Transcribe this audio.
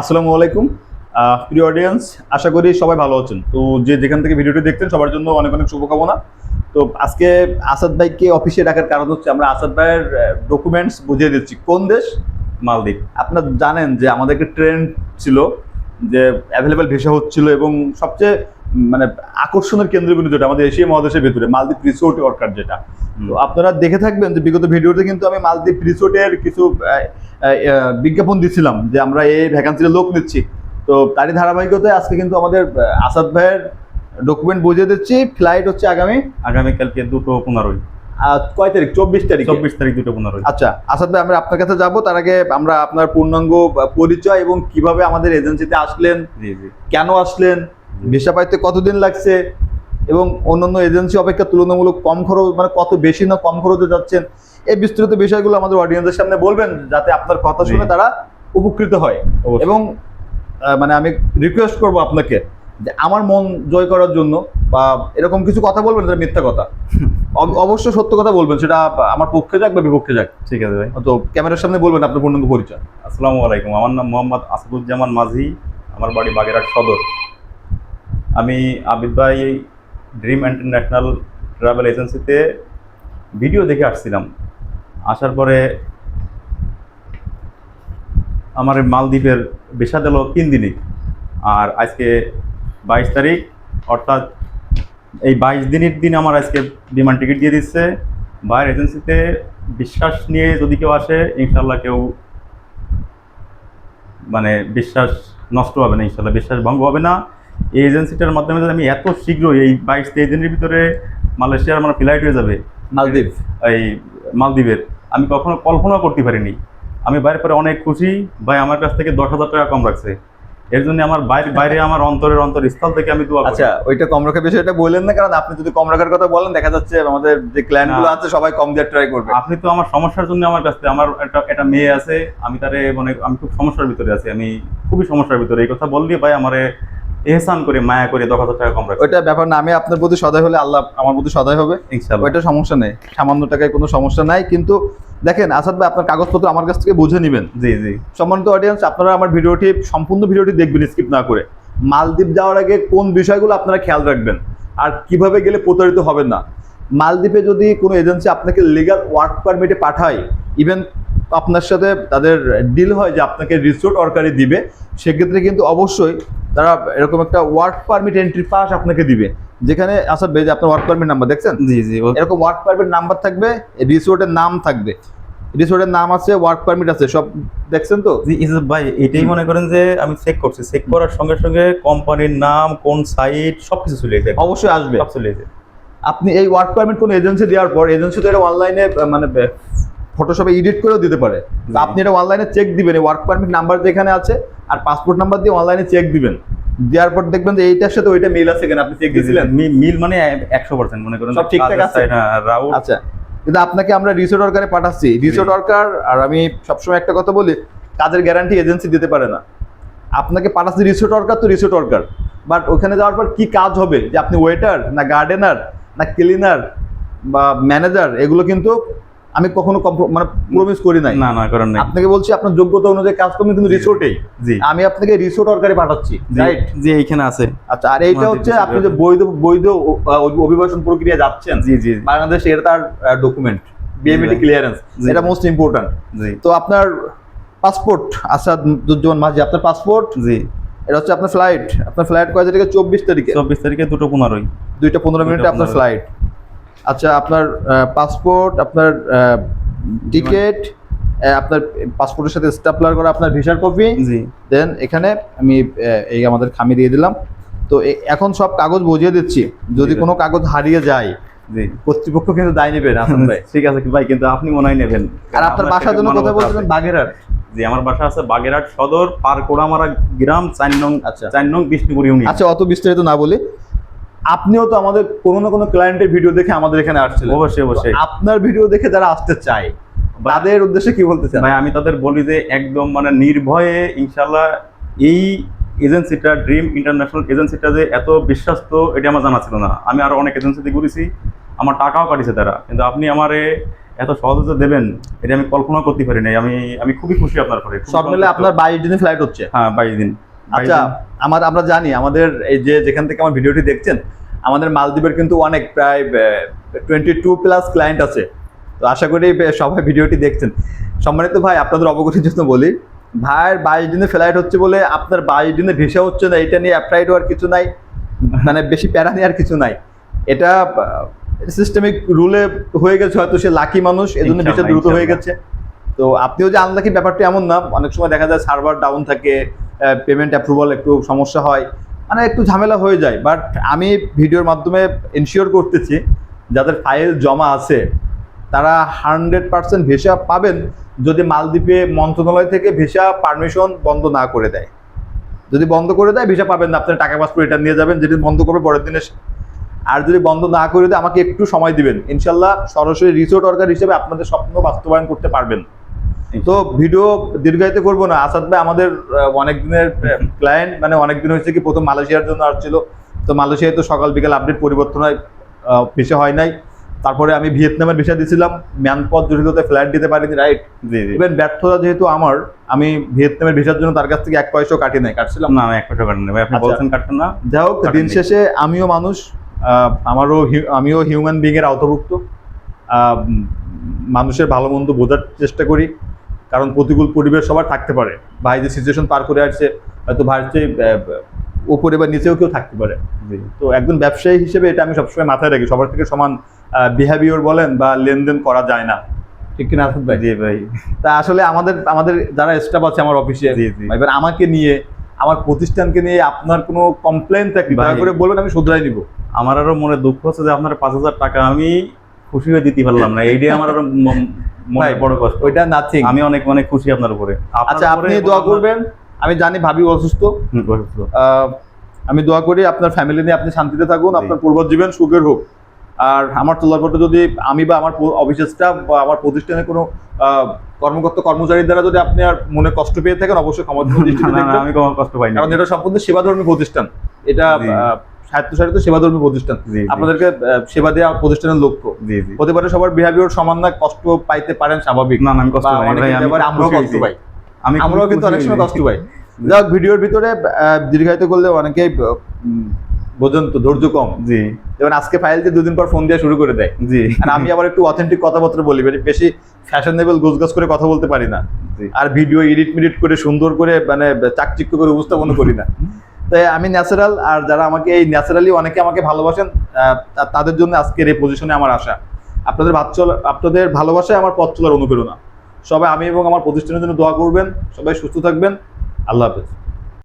আসসালামু আলাইকুম। প্রিয় অডিয়েন্স আশা করি সবাই ভালো আছেন। তো যে যেখান থেকে ভিডিওটি দেখছেন, সবার জন্য অনেক অনেক শুভকামনা। তো আজকে আসাদ ভাইকে অফিসে ডাকার কারণ হচ্ছে আমরা আসাদ ভাইয়ের ডকুমেন্টস বুঝিয়ে দিচ্ছি। কোন দেশ? মালদ্বীপ। আপনারা জানেন যে আমাদের একটা ট্রেন্ড ছিল যে অ্যাভেলেবেল ভিসা হচ্ছিল এবং সবচেয়ে মানে আকর্ষণের কেন্দ্রবিন্দু যেটা আমাদের এশিয়া মহাদেশের ভেতরে মালদ্বীপ রিসোর্ট ওয়ার্কার যেটা। তো আপনারা দেখে থাকবেন যে বিগত ভিডিওতে কিন্তু আমি মালদ্বীপ রিসোর্টের কিছু বিজ্ঞাপন দিছিলাম যে আমরা এই ভ্যাকান্সিতে লোক নিচ্ছি। তো তারই ধারাবাহিকতায় আজকে কিন্তু আমাদের আসাদ ভাইয়ের ডকুমেন্ট বুঝিয়ে দিচ্ছি। ফ্লাইট হচ্ছে আগামী? আগামীকালকে দুটো পনেরোই। কয় তারিখ? চব্বিশ তারিখ। চব্বিশ তারিখ দুটো পনেরোই। আচ্ছা আসাদ ভাই আমরা আপনার কাছে যাব। তার আগে আমরা আপনার পূর্ণাঙ্গ পরিচয় এবং কীভাবে আমাদের এজেন্সিতে আসলেন কেন আসলেন ভিসা পাইতে কতদিন লাগছে? এবং অন্যান্য এজেন্সি অপেক্ষা তুলনামূলক কম খরচ মানে কত বেশি না কম খরচে যাচ্ছেন? এই বিস্তৃত বিষয়গুলো আমাদের অডিয়েন্সের সামনে বলবেন যাতে আপনার কথা শুনে তারা উপকৃত হয়। এবং মানে আমি রিকোয়েস্ট করব আপনাকে যে আমার মন জয় করার জন্য বা এরকম কিছু কথা বলবেন যেটা মিথ্যা কথা। অব- অবশ্য সত্য কথা বলবেন সেটা আমার পক্ষে যাক বা বিপক্ষে যাক। ঠিক আছে ভাই। তো ক্যামেরার সামনে বলবেন আপনার পূর্ণাঙ্গ পরিচয়। আসসালামু আলাইকুম। আমার নাম মোহাম্মদ আসাদুজ্জামান মাঝি আমার বাড়ি বাগেরহাট সদর। আমি আবিদ ভাই ড্রিম ইন্টারন্যাশনাল ট্রাভেল এজেন্সিতে ভিডিও দেখে আসছিলাম। আসার পরে আমার মালদ্বীপের ভিসা দিল তিন দিনই। আর আজকে বাইশ তারিখ, অর্থাৎ এই বাইশ দিনের দিন আমার আজকে বিমান টিকিট দিয়ে দিচ্ছে। বাইরের এজেন্সিতে বিশ্বাস নিয়ে যদি কেউ আসে ইনশাল্লাহ কেউ মানে বিশ্বাস নষ্ট হবে না ইনশাল্লাহ বিশ্বাস ভঙ্গ হবে না। এই এজেন্সিটার মাধ্যমে যদি আমি এত শীঘ্রই এই বাইশ তেইশ দিনের ভিতরে মালয়েশিয়ার আমার ফ্লাইট হয়ে যাবে মালদ্বীপ। এই মালদ্বীপের আমি কখনো কল্পনা করতে পারিনি। আমি বাইরে পরে অনেক খুশি ভাই আমার কাছ থেকে দশ হাজার টাকা কম রাখছে। এর জন্য আমার বাইরে বাইরে আমার অন্তরের অন্তরস্থল থেকে আমি দোয়া আচ্ছা ওইটা কম রাখার বিষয়টা বললেন না কারণ আপনি যদি কম রাখার কথা বলেন দেখা যাচ্ছে আমাদের যে ক্লায়েন্টগুলো আছে সবাই কম দিয়ে ট্রাই করবে। আপনি তো আমার সমস্যার জন্য আমার কাছে আমার একটা একটা মেয়ে আছে আমি তারে মানে আমি খুব সমস্যার ভিতরে আছি আমি খুবই সমস্যার ভিতরে। এই কথা বললি ভাই আমারে এহসান করে মায়া করে দশ হাজার টাকা কম রাখছে। ওইটা ব্যাপার না আমি আপনার প্রতি সদয় হলে আল্লাহ আমার প্রতি সদয় হবে ইনশাল্লাহ ওইটা সমস্যা নেই সামান্য টাকায় কোনো সমস্যা নাই কিন্তু দেখেন আসাদ ভাই আপনার কাগজপত্র আমার কাছ থেকে বুঝে নেবেন। জি জি। সম্মানিত অডিয়েন্স আপনারা আমার ভিডিওটি সম্পূর্ণ ভিডিওটি দেখবেন স্কিপ না করে। মালদ্বীপ যাওয়ার আগে কোন বিষয়গুলো আপনারা খেয়াল রাখবেন আর কীভাবে গেলে প্রতারিত হবেন না। মালদ্বীপে যদি কোনো এজেন্সি আপনাকে লিগাল ওয়ার্ক পারমিটে পাঠায় ইভেন আপনার সাথে তাদের ডিল হয় যে আপনাকে রিসোর্ট অরকারি দিবে সেক্ষেত্রে কিন্তু অবশ্যই তারা এরকম একটা ওয়ার্ক পারমিট এন্ট্রি পাস আপনাকে দিবে। যেখানে আসাদ ভাই যে আপনার ওয়ার্ক পারমিট নাম্বার দেখছেন? জি জি এরকম ওয়ার্ক পারমিট নাম্বার থাকবে রিসোর্টের নাম থাকবে। রিসোর্টের নাম আছে ওয়ার্ক পারমিট আছে সব দেখছেন তো? জি ভাই এটাই মনে করেন যে আমি চেক করছি। চেক করার সঙ্গে সঙ্গে কোম্পানির নাম কোন সাইট সব কিছু চলে এসেছে অবশ্যই আসবে। সব চলে এসেছে আপনি এই ওয়ার্ক পারমিট কোনো এজেন্সি দেওয়ার পর এজেন্সি তো এটা অনলাইনে মানে ফটোশপে এডিট করেও দিতে পারে। আপনি এটা অনলাইনে চেক দিবেন ওয়ার্ক পারমিট নাম্বার যেখানে আছে আর পাসপোর্ট নাম্বার দিয়ে অনলাইনে চেক দিবেন। দেওয়ার পর দেখবেন যে এইটার সাথে ওইটা মিল আছে কিনা আপনি চেক দিয়েছিলেন? মিল মানে একশো পার্সেন্ট মনে করেন সব ঠিকঠাক আছে? রাউট আচ্ছা। কিন্তু আপনাকে আমরা রিসোর্ট ওয়ার্কারে পাঠাচ্ছি। রিসোর্ট ওয়ার্কার আর আমি সবসময় একটা কথা বলি কাজের গ্যারান্টি এজেন্সি দিতে পারে না। আপনাকে পাঠাচ্ছি রিসোর্ট ওয়ার্কার তো রিসোর্ট ওয়ার্কার বাট ওখানে যাওয়ার পর কি কাজ হবে? যে আপনি ওয়েটার না গার্ডেনার না ক্লিনার বা ম্যানেজার এগুলো কিন্তু আমি কখনো মানে প্রমিস করি নাই। না না করেন নাই। আপনাকে বলছি আপনার যোগ্যতা অনুযায়ী কাজ করবেন কিন্তু। রিসোর্টেই জি। আমি আপনাকে রিসোর্ট ওয়ার্কারে পাঠাচ্ছি রাইট জি এইখানে আছে। আচ্ছা আর এইটা হচ্ছে আপনি যে বৈধ বৈধ অভিবাসন প্রক্রিয়া যাচ্ছেন জি জি বাংলাদেশ এর তার ডকুমেন্ট ভাই। ক্লিয়ারেন্স। এটা মোস্ট ইম্পর্ট্যান্ট জি। তো আপনার পাসপোর্ট আসাদ দুজ্জামান মাঝি আপনার পাসপোর্ট জি। এটা হচ্ছে আপনার ফ্লাইট আপনার ফ্লাইট কয় তারিখে? চব্বিশ তারিখে। চব্বিশ তারিখে দুটো পনেরোই। দুইটা পনেরো মিনিটে আপনার পনেরো। ফ্লাইট আচ্ছা আপনার পাসপোর্ট আপনার টিকিট আপনার পাসপোর্টের সাথে স্টাপলার করা আপনার ভিসার কপি জি। দেন এখানে আমি এই আমাদের খামি দিয়ে দিলাম। তো এখন সব কাগজ বুঝিয়ে দিচ্ছি। যদি কোনো কাগজ হারিয়ে যায় কর্তৃপক্ষ কিন্তু দায় নেবেন আসাদ ভাই। ঠিক আছে ভাই কিন্তু আপনি মনে হয় নেবেন। আর আপনার বাসার জন্য কোথায় বলছিলেন বাগেরহাট। জি আমার বাসা আছে বাগেরহাট সদর পারকোড়ামারা গ্রাম চার নং আচ্ছা। চার নং বিষ্ণুপুর ইউনিয়ন আচ্ছা অত বিস্তারিত না বলি। আপনিও তো আমাদের কোনো না কোনো ক্লায়েন্টের ভিডিও দেখে আমাদের এখানে আসছিলেন। অবশ্যই অবশ্যই। আপনার ভিডিও দেখে যারা আসতে চায় তাদের উদ্দেশ্যে কি বলতে চান ভাই আমি তাদের বলি যে একদম মানে নির্ভয়ে ইনশাল্লাহ এই এজেন্সিটা ড্রিম ইন্টারন্যাশনাল এজেন্সিটা যে এত বিশ্বস্ত এটা আমার জানা ছিল না। আমি আরও অনেক এজেন্সিতে ঘুরেছি আমার টাকাও কাটিছে তারা। কিন্তু আপনি আমারে এত সহজে দেবেন এটা আমি কল্পনা করতে পারি নাই। আমি আমি খুবই খুশি আপনার পরে। সব মিলে আপনার বাইশ দিনে ফ্লাইট হচ্ছে। হ্যাঁ বাইশ দিন। আচ্ছা আমার আমরা জানি আমাদের এই যে যেখান থেকে আমার ভিডিওটি দেখছেন আমাদের মালদ্বীপের কিন্তু অনেক প্রায় টোয়েন্টি টু প্লাস ক্লায়েন্ট আছে। তো আশা করি সবাই ভিডিওটি দেখছেন। সম্মানিত ভাই আপনাদের অবগতির জন্য বলি ভাইয়ের বাইশ দিনে ফ্লাইট হচ্ছে বলে আপনার বাইশ দিনে ভিসা হচ্ছে না এটা নিয়ে অ্যাপ্লাইড হওয়ার কিছু নাই মানে বেশি প্যারা নেওয়ার কিছু নাই। এটা সিস্টেমিক রুলে হয়ে গেছে হয়তো সে লাকি মানুষ এজন্য ভিসা দ্রুত হয়ে গেছে। তো আপনিও যে আনলাকি ব্যাপারটা এমন না অনেক সময় দেখা যায় সার্ভার ডাউন থাকে পেমেন্ট অ্যাপ্রুভাল একটু সমস্যা হয় মানে একটু ঝামেলা হয়ে যায়। বাট আমি ভিডিওর মাধ্যমে ইনশিওর করতেছি, যাদের ফাইল জমা আছে, তারা হান্ড্রেড পার্সেন্ট ভিসা পাবেন যদি মালদ্বীপে মন্ত্রণালয় থেকে ভিসা পারমিশন বন্ধ না করে দেয়। যদি বন্ধ করে দেয়, ভিসা পাবেন না। আপনার টাকা পাসপোর্ট রিটার্ন নিয়ে যাবেন যেটি বন্ধ করবে পরের দিনে আর যদি বন্ধ না করে দেয়, আমাকে একটু সময় দিবেন। ইনশাল্লাহ সরাসরি রিসোর্ট ওয়ার্কার হিসেবে আপনাদের স্বপ্ন বাস্তবায়ন করতে পারবেন। তো ভিডিও দীর্ঘায়িত করব না। আসাদ ভাই আমাদের অনেক দিনের ক্লায়েন্ট মানে অনেক দিন হয়েছে কি প্রথম মালয়েশিয়ার জন্য আসছিল। তো মালয়েশিয়ায় তো সকাল বিকাল আপডেট পরিবর্তন হয় ভিসা হয় নাই। তারপরে আমি ভিয়েতনামের ভিসা দিয়েছিলাম ম্যানপথ জড়িততে ফ্ল্যাট দিতে পারিনি রাইট ইভেন ব্যর্থতা যেহেতু আমার আমি ভিয়েতনামের ভিসার জন্য তার কাছ থেকে এক পয়সাও কাটি নাই কাটছিলাম। না আমি এক পয়সা কাটেন ভাই। আপনি আচ্ছা। বলছেন কাটবেন না যাই হোক দিন শেষে আমিও মানুষ আমারও আমিও হিউম্যান বিং এর আওতাভুক্ত মানুষের ভালো মন্দ বোঝার চেষ্টা করি। কারণ প্রতিকূল পরিবেশ সবার থাকতে পারে। ভাই যে সিচুয়েশন পার করে আসছে হয়তো ভাইয়ের আহ, উপরে বা নিচেও কেউ থাকতে পারে। তো একজন ব্যবসায়ী হিসেবে এটা আমি সবসময় মাথায় রাখি। সবার থেকে সমান বিহেভিয়ার বলেন বা লেনদেন করা যায় না। ঠিক কিনা আসাদ ভাই? জি ভাই। তা আসলে আমাদের আমাদের যারা স্টাফ আছে আমার অফিসে এবার আমাকে নিয়ে আমার প্রতিষ্ঠানকে নিয়ে আপনার কোনো কমপ্লেন থাকলে দয়া। করে বলবেন আমি শুধরাই নিব। আমার আরও মনে দুঃখ হচ্ছে যে আপনার পাঁচ হাজার টাকা আমি খুশি হয়ে দিতে পারলাম না। এইটাই আমার আরও ম- ভাই, বড় কষ্ট। ওইটা নাথিং আমি অনেক অনেক খুশি আপনার উপরে। আচ্ছা আপনি দোয়া করবেন। আমি জানি ভাবি অসুস্থ। আমি দোয়া করি আপনার ফ্যামিলি নিয়ে আপনি শান্তিতে থাকুন আপনার পূর্ব জীবন সুখের হোক। আর আমার তোলার পরে যদি আমি বা আমার অফিসের স্টাফ বা আমার প্রতিষ্ঠানে কোনো কর্মকর্তা কর্মচারীর দ্বারা যদি আপনি আর মনে কষ্ট পেয়ে থাকেন অবশ্যই ক্ষমা দৃষ্টিতে না, না, আমি কষ্ট পাইনি। কারণ এটা সম্পূর্ণ সেবাধর্মী প্রতিষ্ঠান। এটা স্বায়ত্তশাসিত সেবাধর্মী প্রতিষ্ঠান। আপনাদেরকে সেবা দেওয়া প্রতিষ্ঠানের লক্ষ্য হতে পারে সবার বিহেভিয়ার সমান না কষ্ট পাইতে পারেন স্বাভাবিক। না আমি কষ্ট আমি আমরাও কষ্ট পাই আমি আমরাও কিন্তু অনেক সময় কষ্ট পাই যাই হোক, ভিডিওর ভিতরে দীর্ঘায়িত করলে অনেকেই বোঝেন তো ধৈর্য কম। জি। যেমন আজকে ফাইল দিয়ে দুদিন পর ফোন দিয়ে শুরু করে দেয়। জি। আর আমি আবার একটু অথেন্টিক কথাবার্তা বলি মানে বেশি ফ্যাশনেবল গোছগাছ করে কথা বলতে পারি না। আর ভিডিও এডিট মিডিট করে সুন্দর করে মানে চাকচিক্য করে উপস্থাপন করি না। তাই আমি ন্যাচারাল আর যারা আমাকে এই ন্যাচারালি অনেকে আমাকে ভালোবাসেন তাদের জন্য আজকের এই পজিশনে আমার আশা। আপনাদের ভাত আপনাদের ভালোবাসায় আমার পথ চলার অনুপ্রেরণা। সবাই আমি এবং আমার প্রতিষ্ঠানের জন্য দোয়া করবেন, সবাই সুস্থ থাকবেন। আল্লাহ হাফেজ।